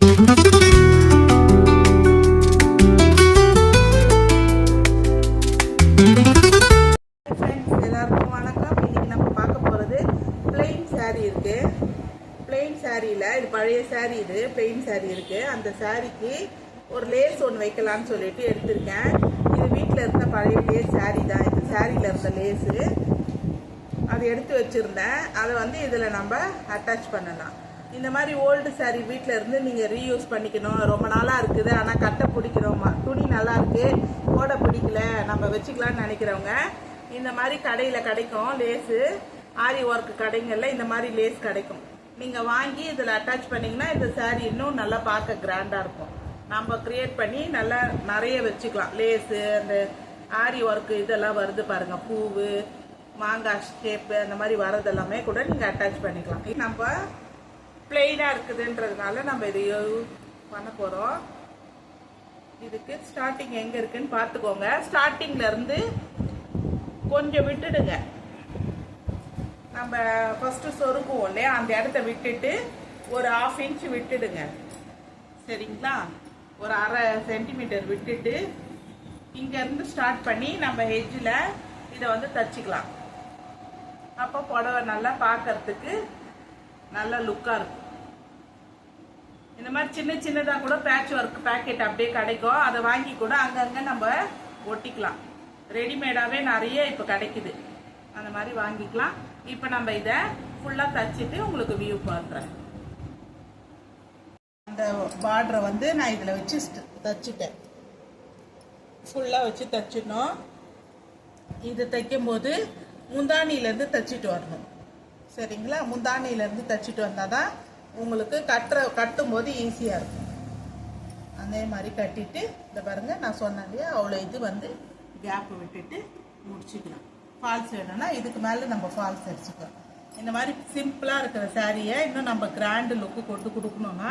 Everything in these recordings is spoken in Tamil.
ஃப்ரெண்ட்ஸ் எல்லாருக்கும் வணக்கம். இன்னைக்கு நம்ம பார்க்க போகிறது பிளெயின் சாரீ இருக்கு. பிளெயின் சாரியில் இது பழைய சாரீ இது பிளெயின் சாரீ இருக்கு. அந்த சாரிக்கு ஒரு லேஸ் ஒன்று வைக்கலாம்னு சொல்லிட்டு எடுத்திருக்கேன். இது வீட்டில் இருந்த பழைய லேஸ் சாரீ தான். இந்த சாரியில் இருந்த லேஸு அது எடுத்து வச்சுருந்தேன். அதை வந்து இதில் நம்ம அட்டாச் பண்ணலாம். இந்த மாதிரி ஓல்டு saree வீட்டில் இருந்து நீங்கள் ரீயூஸ் பண்ணிக்கணும். ரொம்ப நாளாக இருக்குது. ஆனால் கட்டை பிடிக்கிறோமா துணி நல்லா இருக்கு. ஓட பிடிக்கல. நம்ம வச்சுக்கலாம்னு நினைக்கிறவங்க இந்த மாதிரி கடையில் கிடைக்கும். லேஸு. ஆரி ஒர்க் கடைங்களில் இந்த மாதிரி லேஸ் கிடைக்கும். நீங்கள் வாங்கி இதில் அட்டாச் பண்ணிங்கன்னா இந்த saree இன்னும் நல்லா பார்க்க கிராண்டாக இருக்கும். நம்ம கிரியேட் பண்ணி நல்லா நிறைய வச்சுக்கலாம். லேஸு அந்த ஆரி ஒர்க்கு இதெல்லாம் வருது பாருங்கள் பூவு மாங்காய் ஷேப்பு அந்த மாதிரி வரது எல்லாமே கூட நீங்கள் அட்டாச் பண்ணிக்கலாம். நம்ம பிளெயினாக இருக்குதுன்றதுனால நம்ம இதை பண்ண போகிறோம் இதுக்கு ஸ்டார்டிங் எங்கே இருக்குன்னு பார்த்துக்கோங்க. ஸ்டார்டிங்லேருந்து கொஞ்சம் விட்டுடுங்க. நம்ம ஃபஸ்ட்டு சொருக்குவோம் இல்லையா? அந்த இடத்த விட்டுட்டு ஒரு ஆஃப் இன்ச் விட்டுடுங்க. சரிங்களா? ஒரு அரை சென்டிமீட்டர் விட்டுட்டு இங்கேருந்து ஸ்டார்ட் பண்ணி நம்ம ஹெஜ்ஜில் இதை வந்து தச்சுக்கலாம். அப்போ புடவை நல்லா பார்க்கறதுக்கு நல்ல லுக்காக இருக்கும். இந்த மாதிரி சின்ன சின்னதாக கூட பேட்ச் ஒர்க் பேக்கெட் அப்படியே கிடைக்கும். அதை வாங்கி கூட அங்கங்கே நம்ம ஒட்டிக்கலாம். ரெடிமேடாகவே நிறைய இப்போ கிடைக்குது. அந்த மாதிரி வாங்கிக்கலாம். இப்போ நம்ம இதை ஃபுல்லாக தச்சுட்டு உங்களுக்கு வியூ பண்ணுறேன் அந்த பார்டரை வந்து நான் இதில் வச்சு தச்சுட்டேன். ஃபுல்லாக வச்சு தச்சிடணும். இது தைக்கும்போது முந்தானியிலேருந்து தச்சிட்டு வரணும். சரிங்களா? முந்தானியிலேருந்து தைச்சிட்டு வந்தால் தான் உங்களுக்கு கட்டுற கட்டும் போது ஈஸியாக இருக்கும். அதே மாதிரி கட்டிட்டு இந்த பாருங்கள் நான் சொன்னேன் இல்லையா? அவ்வளோ இது வந்து கேப்பு விட்டுட்டு முடிச்சுக்கலாம். ஃபால்ஸ் வேணும்னா இதுக்கு மேலே நம்ம ஃபால்ஸ் அடிச்சுக்கலாம் இந்த மாதிரி சிம்பிளாக இருக்கிற சாரியை இன்னும் நம்ம கிராண்டு லுக்கு கொண்டு கொடுக்கணும்னா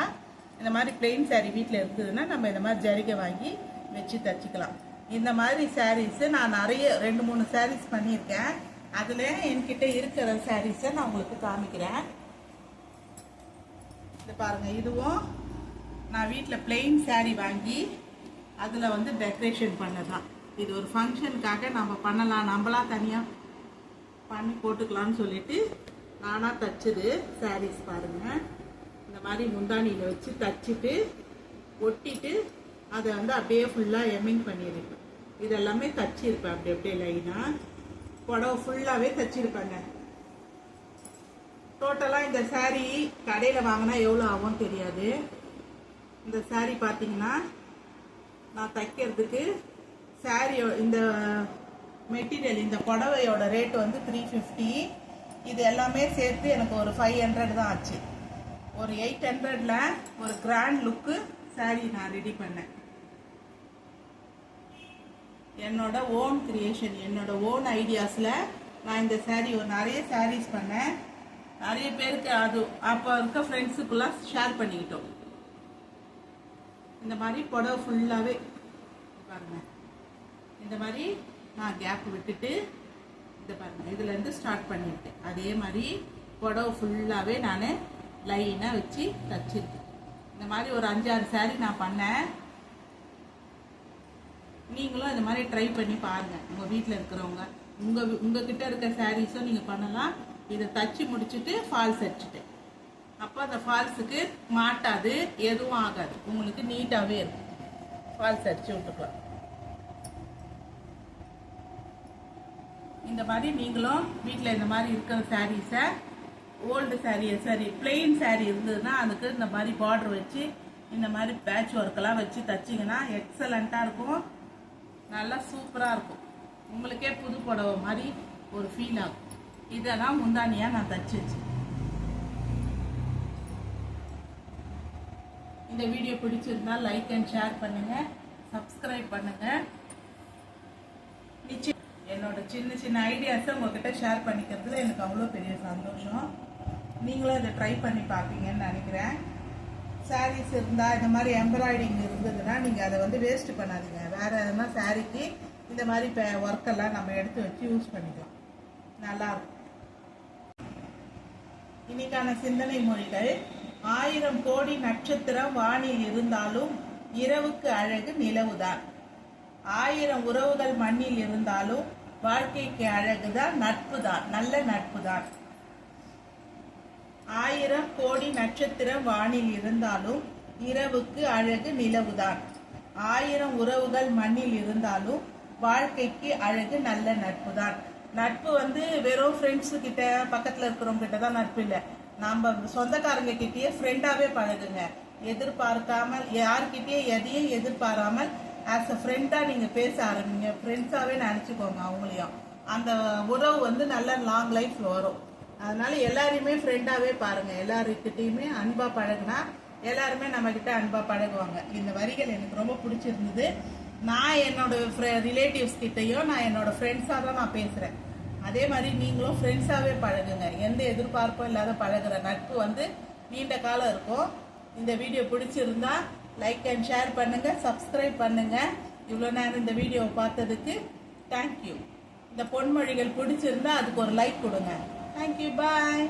இந்த மாதிரி பிளெயின் saree வீட்டில் இருக்குதுன்னா நம்ம இந்த மாதிரி ஜரிகை வாங்கி வச்சு தச்சுக்கலாம். இந்த மாதிரி சாரீஸு நான் நிறைய ரெண்டு மூணு சாரீஸ் பண்ணியிருக்கேன். அதில் என்கிட்ட இருக்கிற சாரீஸை நான் உங்களுக்கு காமிக்கிறேன். இது பாருங்கள் இதுவும் நான் வீட்டில் பிளெயின் சாரீ வாங்கி அதில் வந்து டெக்கரேஷன் பண்ணதான். இது ஒரு ஃபங்க்ஷனுக்காக நம்ம பண்ணலாம். நம்மளாக தனியாக பண்ணி போட்டுக்கலாம்னு சொல்லிட்டு நானாக தைச்சது சாரீஸ் பாருங்கள் இந்த மாதிரி முந்தானியில் வச்சு தச்சுட்டு ஒட்டிட்டு அதை வந்து அப்படியே ஃபுல்லாக எம்மிங் பண்ணியிருப்பேன் இதெல்லாமே தச்சிருப்பேன். அப்படி அப்படியே லைனாக புடவை ஃபுல்லாகவே தச்சிருப்பேங்க டோட்டலாக இந்த சாரீ கடையில் வாங்கினா எவ்வளோ ஆகும் தெரியாது. இந்த சாரீ பார்த்தீங்கன்னா நான் தைக்கிறதுக்கு சாரியோ இந்த மெட்டீரியல் இந்த புடவையோட ரேட் வந்து த்ரீ ஃபிஃப்டி இது எல்லாமே சேர்த்து எனக்கு ஒரு ஃபைவ் ஹண்ட்ரட் தான் ஆச்சு. ஒரு எயிட் ஹண்ட்ரடில் ஒரு கிராண்ட் லுக்கு saree நான் ரெடி பண்ணேன். என்னோட ஓன் கிரியேஷன் என்னோட ஓன் ஐடியாஸில் நான் இந்த சாரீ நிறைய சாரீஸ் பண்ணேன். நிறைய பேருக்கு அது அப்போ இருக்க ஃப்ரெண்ட்ஸுக்குலாம் ஷேர் பண்ணிக்கிட்டோம். இந்த மாதிரி புடவை ஃபுல்லாகவே பாருங்க. இந்த மாதிரி நான் கேப் விட்டுட்டு இந்த பாருங்க. இதுலேருந்து ஸ்டார்ட் பண்ணிவிட்டேன் அதே மாதிரி புடவை ஃபுல்லாகவே நான் லைனாக வச்சு தச்சிருக்கேன். இந்த மாதிரி ஒரு அஞ்சாறு saree நான் பண்ணேன். நீங்களும் இந்த மாதிரி ட்ரை பண்ணி பாருங்கள் உங்கள் வீட்டில் இருக்கிறவங்க உங்கள் உங்ககிட்ட இருக்க சாரீஸும் நீங்கள் பண்ணலாம். இதை தச்சு முடிச்சுட்டு ஃபால்ஸ் அடிச்சுட்டேன் அப்போ அந்த ஃபால்ஸுக்கு மாட்டாது எதுவும் ஆகாது. உங்களுக்கு நீட்டாகவே இருக்கும். ஃபால்ஸ் அடிச்சு விட்டுக்கலாம். இந்த மாதிரி நீங்களும் வீட்டில் இந்த மாதிரி இருக்கிற சாரீஸை old saree saree plain saree இருந்ததுன்னா அதுக்கு இந்த மாதிரி பார்டர் வச்சு இந்த மாதிரி பேட்ச் ஒர்க்கெல்லாம் வச்சு தச்சிங்கன்னா எக்ஸலண்ட்டாக இருக்கும். நல்லா சூப்பராக இருக்கும். உங்களுக்கே புது புடவை மாதிரி ஒரு ஃபீல் ஆகும். இதெல்லாம் முந்தானியாக நான் தச்சு வச்சேன். இந்த வீடியோ பிடிச்சிருந்தா லைக் அண்ட் ஷேர் பண்ணுங்கள் சப்ஸ்கிரைப் பண்ணுங்கள் நிச்சயம் என்னோட சின்ன சின்ன ஐடியாஸை உங்ககிட்ட ஷேர் பண்ணிக்கிறதுல எனக்கு அவ்வளோ பெரிய சந்தோஷம். நீங்களும் இதை ட்ரை பண்ணி பார்ப்பீங்கன்னு நினைக்கிறேன். சாரீஸ் இருந்தால் இந்த மாதிரி எம்ப்ராய்டிங் இருந்ததுன்னா நீங்கள் அதை வந்து வேஸ்ட் பண்ணாதீங்க. வேறு எதனா சாரீக்கு இந்த மாதிரி இப்போ ஒர்க்கெல்லாம் நம்ம எடுத்து வச்சு யூஸ் பண்ணிக்கலாம். நல்லாயிருக்கும் இன்னைக்கான சிந்தனை மொழிகள் ஆயிரம் கோடி நட்சத்திரம் வானில் இருந்தாலும் இரவுக்கு அழகு நிலவுதான். ஆயிரம் உறவுகள் மண்ணில் இருந்தாலும் வாழ்க்கைக்கு அழகுதான் நட்பு தான் நல்ல நட்பு தான் ஆயிரம் கோடி நட்சத்திரம் வானில் இருந்தாலும் இரவுக்கு அழகு நிலவுதான். ஆயிரம் உறவுகள் மண்ணில் இருந்தாலும் வாழ்க்கைக்கு அழகு நல்ல நட்பு தான் நட்பு வந்து வெறும் ஃப்ரெண்ட்ஸு கிட்ட பக்கத்தில் இருக்கிறவங்க கிட்ட தான் நட்பு இல்லை. நம்ம சொந்தக்காரங்க கிட்டேயே ஃப்ரெண்டாகவே பழகுங்க. எதிர்பார்க்காமல் யார்கிட்டயே எதையும் எதிர்பாராமல் ஆஸ் அ ஃப்ரெண்டாக நீங்கள் பேச ஆரம்பிங்க. ஃப்ரெண்ட்ஸாகவே நினச்சிக்கோங்க அவங்களையும். அந்த உறவு வந்து நல்ல லாங் லைஃப் வரும். அதனால எல்லாரையுமே ஃப்ரெண்டாகவே பாருங்கள் எல்லாருக்கிட்டையுமே அன்பாக பழகுனா எல்லாருமே நம்மக்கிட்ட அன்பாக பழகுவாங்க. இந்த வரிகள் எனக்கு ரொம்ப பிடிச்சிருந்தது. நான் என்னோட ரிலேட்டிவ்ஸ் கிட்டேயும் நான் என்னோட ஃப்ரெண்ட்ஸாக தான் நான் பேசுகிறேன் அதே மாதிரி நீங்களும் ஃப்ரெண்ட்ஸாகவே பழகுங்க. எந்த எதிர்பார்ப்பும் இல்லாத பழகுற நட்பு வந்து நீண்ட காலம் இருக்கும். இந்த வீடியோ பிடிச்சிருந்தா லைக் அண்ட் ஷேர் பண்ணுங்கள் சப்ஸ்கிரைப் பண்ணுங்கள் இவ்வளோ நேரம் இந்த வீடியோவை பார்த்ததுக்கு தேங்க்யூ இந்த பொன்மொழிகள் பிடிச்சிருந்தா அதுக்கு ஒரு லைக் கொடுங்க. Thank you bye